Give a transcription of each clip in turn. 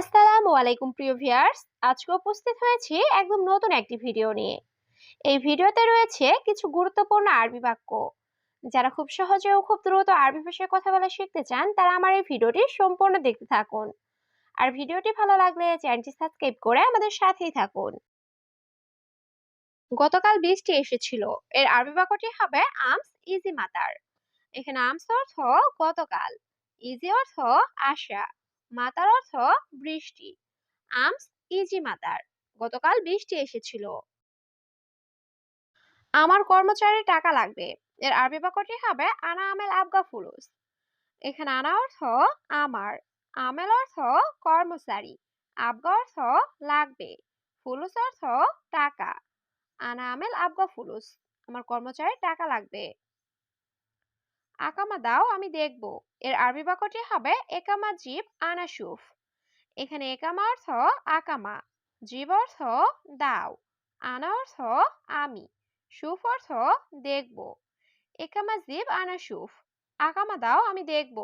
আসসালামু আলাইকুম, প্রিয় ভিউয়ার্স। আজকে উপস্থিত হয়েছি একদম নতুন একটি ভিডিও নিয়ে। এই ভিডিওতে রয়েছে কিছু গুরুত্বপূর্ণ আরবি বাক্য। যারা খুব সহজে ও খুব দ্রুত আরবি ভাষায় কথা বলা শিখতে চান, তারা আমার এই ভিডিওটি সম্পূর্ণ দেখতে থাকুন। আর ভিডিওটি ভালো লাগলে চ্যানেলটি সাবস্ক্রাইব করে আমাদের সাথেই থাকুন। গতকাল বৃষ্টি এসেছিল। এর আরবি বাক্যটি হবে আমস ইজি মাতার। এখানে আমস অর্থ গতকাল, ইজি অর্থ আশা। মাতার অর্থ বৃষ্টি। আমস ইজি মাতার, গতকাল বৃষ্টি এসেছিল। আমার কর্মচারী টাকা লাগবে। এর আরবি বাক্যটি হবে আনা আমেল আবগা ফুলুস। এখানে আনা অর্থ আমার, আমেল অর্থ কর্মচারী, আবগা অর্থ লাগবে, ফুলুস অর্থ টাকা। আনা আমেল আবগা ফুলুস, আমার কর্মচারীর টাকা লাগবে। আকামা দাও, আমি দেখব। এর আরবি বাক্যটি হবে একামা জীব আনাসুফ এখানে একামা অর্থ আকামা, জীব অর্থ দাও, আনা অর্থ আমি, সুফ অর্থ দেখব। একামা জীব আনাসুফ আকামা দাও, আমি দেখব।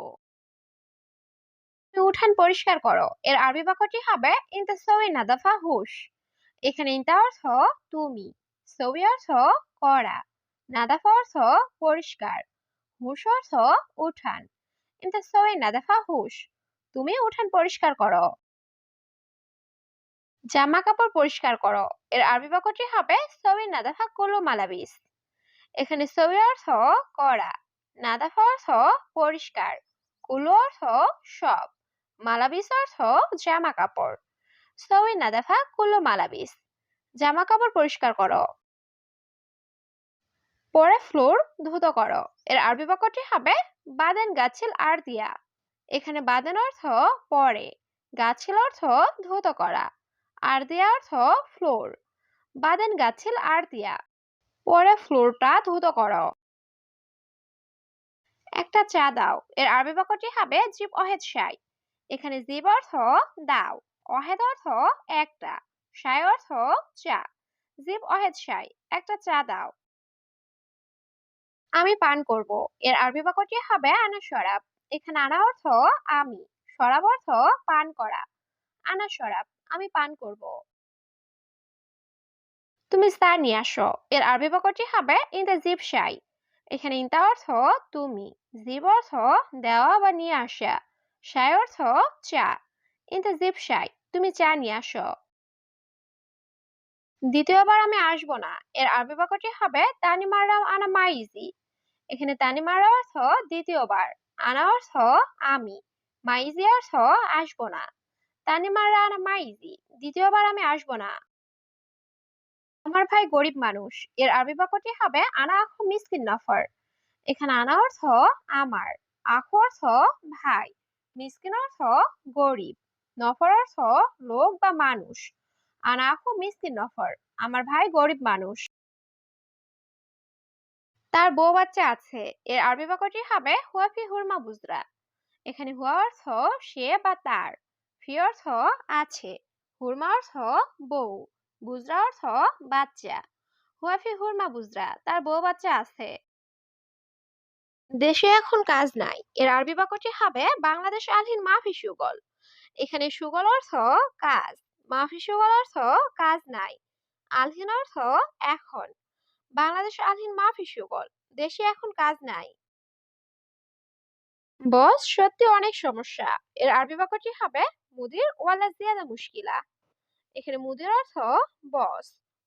উঠান পরিষ্কার করো। এর আরবি বাক্যটি হবে ইনতা সৌই নাদাফা হুশ। এখানে ইনতা অর্থ তুমি সৌই অর্থ করা, নাদাফা অর্থ পরিষ্কার। হুশ অর্থ উঠান। ইনতা সৌই নাদাফা হুশ। তুমি উঠান পরিষ্কার করো। জামা কাপড় পরিষ্কার করো। এর আরবি বাক্যটি হবে সৌই নাদাফা কুলু মালাবিস। এখানে সৌই অর্থ করা। নাদাফা অর্থ পরিষ্কার। কুলু অর্থ সব। মালাবিস অর্থ জামা কাপড়। সৌই নাদাফা কুলু মালাবিস। জামা কাপড় পরিষ্কার করো। পরে ফ্লোর ধুত করো। এর আরবি বাক্যটি হবে বাদেন গাছিল আর দিয়া। এখানে বাদেন অর্থ পরে, গাছিল অর্থ ধুত করা, আর দিয়া অর্থ ফ্লোর, বাদেন গাছিল আর দিয়া। পরে ফ্লোরটা ধুত করো। একটা চা দাও। এর আরবি বাক্যটি হবে জীব অহেদ সাই। এখানে জীব অর্থ দাও, অহেদ অর্থ একটা, সাই অর্থ চা। জীব অহেদ সাই, একটা চা দাও। আমি পান করব। এর আরবি বাক্যটি হবে আনা শরাব এখানে আনা অর্থ আমি শরাব অর্থ পান করা। আনা শরাব আমি পান করব। তুমি স্যার নিয়ে আসো। এর আরবি বাক্যটি হবে ইন দ্য জিপ শাই এখানে ইনতা অর্থ তুমি জিব অর্থ দেওয়া বা নিয়ে আসা শাই অর্থ চা ইন দ্য জিপ শাই তুমি চা নিয়ে আসো দ্বিতীয়বার আমি আসব না। এর আরবি বাক্যটি হবে তানিমারাম আনা মাইজি। এখানে তানিমারা অর্থ দ্বিতীয়বার, আনা অর্থ আমি। মাইজি অর্থ আসব না। তানিমারা আনা মাইজি। দ্বিতীয়বার আমি আসব না। আমার ভাই গরিব মানুষ। এর আরবি বাক্যটি হবে, আনা আখু মিসকিন নফর। এখানে আনা অর্থ আমার। আখু অর্থ ভাই। মিসকিন অর্থ গরিব। নফর অর্থ লোক বা মানুষ। আনা আখু নফর। আমার ভাই গরিব মানুষ। তার বউ বাচ্চা আছে। এর আরবি বাক্যটি হবে হুয়াফি হুরমা বুজরা। এখানে হুয়া অর্থ সে বা তার। ফি অর্থ আছে। হুরমা অর্থ বউ। বুজরা অর্থ বাচ্চা। হুয়াফি হুরমা বুজরা, তার বউ বাচ্চা আছে। দেশে এখন কাজ নাই। এর আরবি বাক্যটি হবে বাংলাদেশ আলহীন মাফি সুগল। এখানে সুগল অর্থ কাজ। মাফি সুগল অর্থ কাজ নাই। আলহীন অর্থ এখন। বাংলাদেশ আলহীন মাফি সুগল দেশে এখন কাজ নাই। বস, সত্যি অনেক সমস্যা। এর আরবি বাক্যটি হবে মুদির ওয়ালা জিয়াদা মুশকিলা। এখানে মুদির অর্থ বস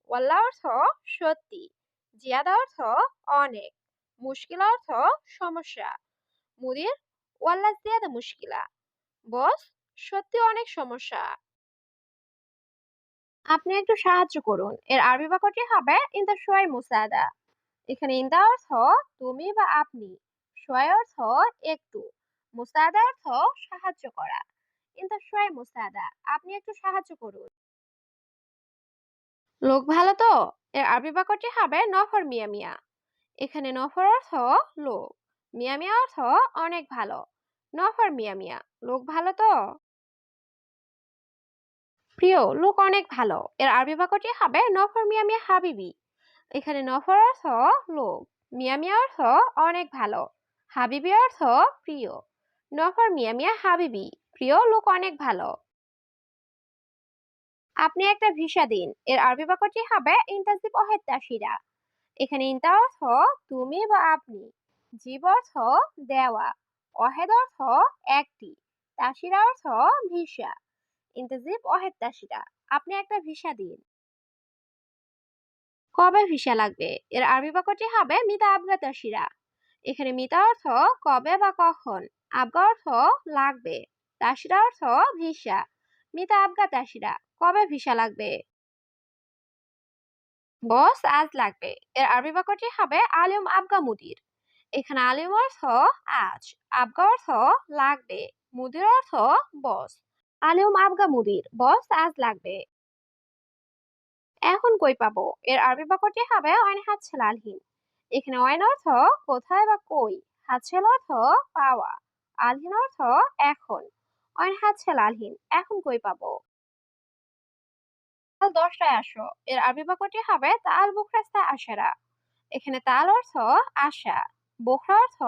ওয়াল্লা অর্থ সত্যি, জিয়াদা অর্থ অনেক, মুশকিলা অর্থ সমস্যা। মুদির ওয়াল্লা জিয়াদা মুশকিলা। বস, সত্যি অনেক সমস্যা। আপনি একটু সাহায্য করুন। এর আরবি বাক্যটি হবে ইন্দা সোয়াই মুসাদা। এখানে ইন্দা অর্থ, তুমি বা আপনি। সোয়াই অর্থ, একটু। মুসাদা অর্থ, সাহায্য করা। ইন্দা সোয়াই মুসাদা। আপনি একটু সাহায্য করুন। লোক ভালো তো? এর আরবি বাক্যটি হবে, নফর মিয়া মিয়া। এখানে নফর অর্থ, লোক। মিয়া মিয়া অর্থ, অনেক ভালো। নফর মিয়া মিয়া। লোক ভালো তো? প্রিয় লোক অনেক ভালো। এর আরবি বাক্যটি হবে নফর মিয়া মিয়া হাবিবি। এখানে নফর অর্থ লোক মিয়া মিয়া অর্থ অনেক ভালো, হাবিবি অর্থ প্রিয়, নফর মিয়া মিয়া হাবিবি, প্রিয় লোক অনেক ভালো। আপনি একটা ভিসা দিন, এর আরবি বাক্যটি হবে ইন্টাসিব অহেদ তাসিরা এখানে ইন্তা অর্থ তুমি বা আপনি, জীব অর্থ দেওয়া, অহেদ অর্থ একটি, তাসিরা অর্থ ভিসা। ইন্তাজিব অহেদ তাসিরা আপনি একটা ভিসা দিন। কবে ভিসা লাগবে? এর আরবি বাক্যটি হবে মিতা আবগা তাসিরা এখানে মিতা অর্থ কবে বা কখন, আবগা অর্থ লাগবে তাসিরা অর্থ ভিসা। মিতা আবগা তাসিরা কবে ভিসা লাগবে? বস, আজ লাগবে। এর আরবি বাক্যটি হবে আলিম আবগা মুদির। এখানে আলিম অর্থ আজ, আবগা অর্থ লাগবে, মুদির অর্থ বস। আলিম আবগা মুদির, বস আজ লাগবে। এখন কই পাবো? এর আরবি বাক্যটি হবে অয়ন হাতছেল আলহীন এখানে অয়ন অর্থ কোথায় বা কই? হাতছেল অর্থ পাওয়া। আলহীন অর্থ এখন। অয়ন হাতছেল আলহীন এখন কই পাবো? কাল দশটায় আসো। এর আরবি বাক্যটি হবে তাল বুখরাস্তা আশারা। এখানে তাল অর্থ আশা, বুখরা অর্থ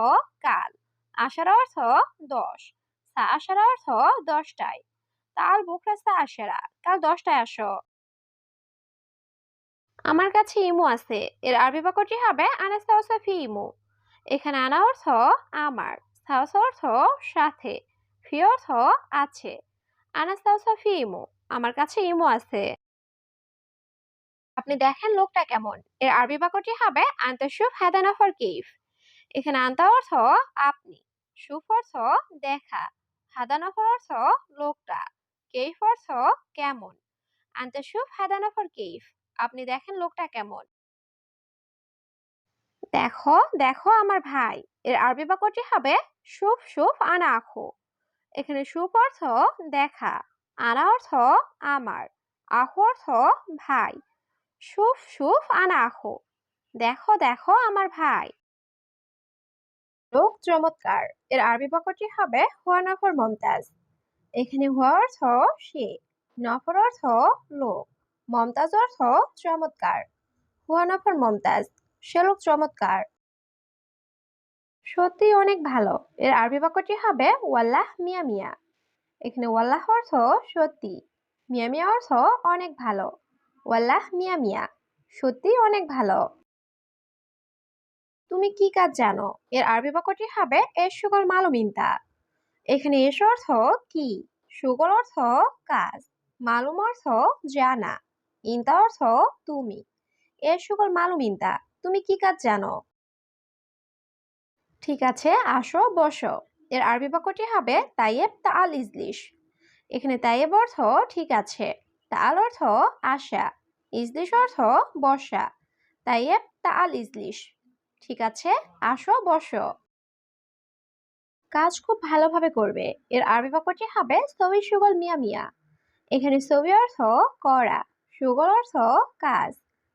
কাল, আশার অর্থ দশ আশার অর্থ দশটায়। তাল বুখরাস্তা আশারা কাল দশটায় আসো। আমার কাছে ইমো আছে। এর আরবি বাক্যটি হবে আনাস্তাউসা ফি ইমো। এখানে আনা অর্থ আমার। সাউস অর্থ সাথে। ফি অর্থ আছে। আনাস্তাউসা ফি ইমো। আমার কাছে ইমো আছে। আপনি দেখেন লোকটা কেমন। এর আরবি বাক্যটি হবে আন্তাসুফ হাদানাফর কেইফ এখানে আন্তা অর্থ আপনি। সুফ অর্থ দেখা। হাদানাফর অর্থ লোকটা। কেইফ অর্থ কেমন? আন্তাসুফ হাদানাফর কেইফ আপনি দেখেন লোকটা কেমন? দেখো দেখো আমার ভাই। এর আরবি বাক্যটি হবে সুফ সুফ আনা আখো। এখানে সুফ অর্থ দেখা, আনা অর্থ আমার আহু অর্থ ভাই। সুফ সুফ আনা আখো। দেখো দেখো আমার ভাই। লোক চমৎকার। এর আরবি বাক্যটি হবে হুয়া নফর মমতাজ। এখানে হুয়া অর্থ সে নফর অর্থ লোক, মমতাজ অর্থ চমৎকার। হুয়া নফর মমতাজ, সে লোক চমৎকার। সত্যি অনেক ভালো। এর আরবি বাক্যটি হবে ওয়াল্লাহ মিয়া মিয়া। এখানে ওয়াল্লাহ অর্থ সত্যি, মিয়া মিয়া অর্থ অনেক ভালো। ওয়াল্লাহ মিয়া মিয়া সত্যি অনেক ভালো। তুমি কি কাজ জানো? এর আরবি বাক্যটি হবে এর সুগল মালুমিনতা। এখানে এস অর্থ কি? সুগল অর্থ কাজ, মালুম অর্থ জানা, ইন্তা অর্থ তুমি। এর সুগল মালুম ইন্তা, তুমি কি কাজ জানো? ঠিক আছে, আসো, বসো। এর আরবি বাক্যটি হবে তাইয়েব তাল ইজলিশ। এখানে তাইয়েব অর্থ ঠিক আছে তাল অর্থ আশা, ইজলিশ অর্থ বসা, তাইয়েব তাল ইজলিশ। ঠিক আছে, আসো, বসো। কাজ খুব ভালোভাবে করবে। এর আরবি বাক্যটি হবে সবই সুগল মিয়া মিয়া। এখানে ছবি অর্থ করা, সুগল অর্থ কাজ,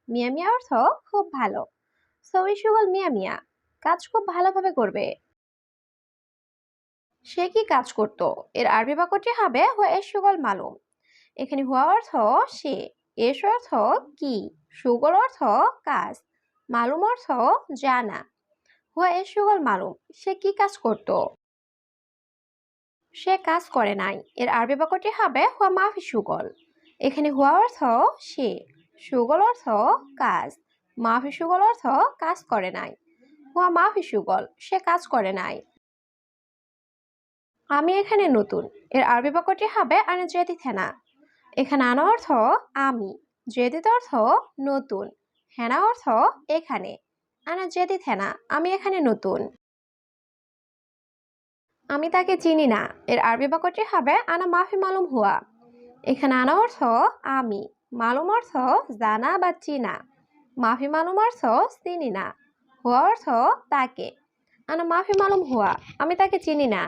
মিয়া মিয়া অর্থ খুব ভালো। সবি সুগল মিয়া মিয়া, কাজ খুব ভালোভাবে করবে। সে কি কাজ করত? এর আরবি বাক্যটি হবে হুয়া এর সুগল মালুম। এখানে হুয়া অর্থ সে, এস অর্থ কি, সুগল অর্থ কাজ, মালুম অর্থ জানা। হুয়া এর সুগল মালুম, সে কি কাজ করত? সে কাজ করে নাই। এর আরবি বাক্যটি হবে, হুয়া মাফি সুগল। এখানে হুয়া অর্থ সে, সুগল অর্থ কাজ। মাফি সুগল অর্থ কাজ করে নাই। হুয়া মাফি সুগল সে কাজ করে নাই। আমি এখানে নতুন। এর আরবি বাক্যটি হবে, আনে জেদি থেনা। এখানে আনা অর্থ, আমি। জেদিত অর্থ, নতুন। হেনা অর্থ, এখানে। আনা জেদি থেনা। আমি এখানে নতুন। আমি তাকে চিনি না। এর আরবি বাক্যটি হবে, আনা মাফি মালুম হুয়া। এখানে আনা অর্থ আমি। মালুম অর্থ জানা বা চিনা। মাফি মালুম অর্থ চিনি না। হুয়া অর্থ তাকে। আনা মাফি মালুম হুয়া। আমি তাকে চিনি না।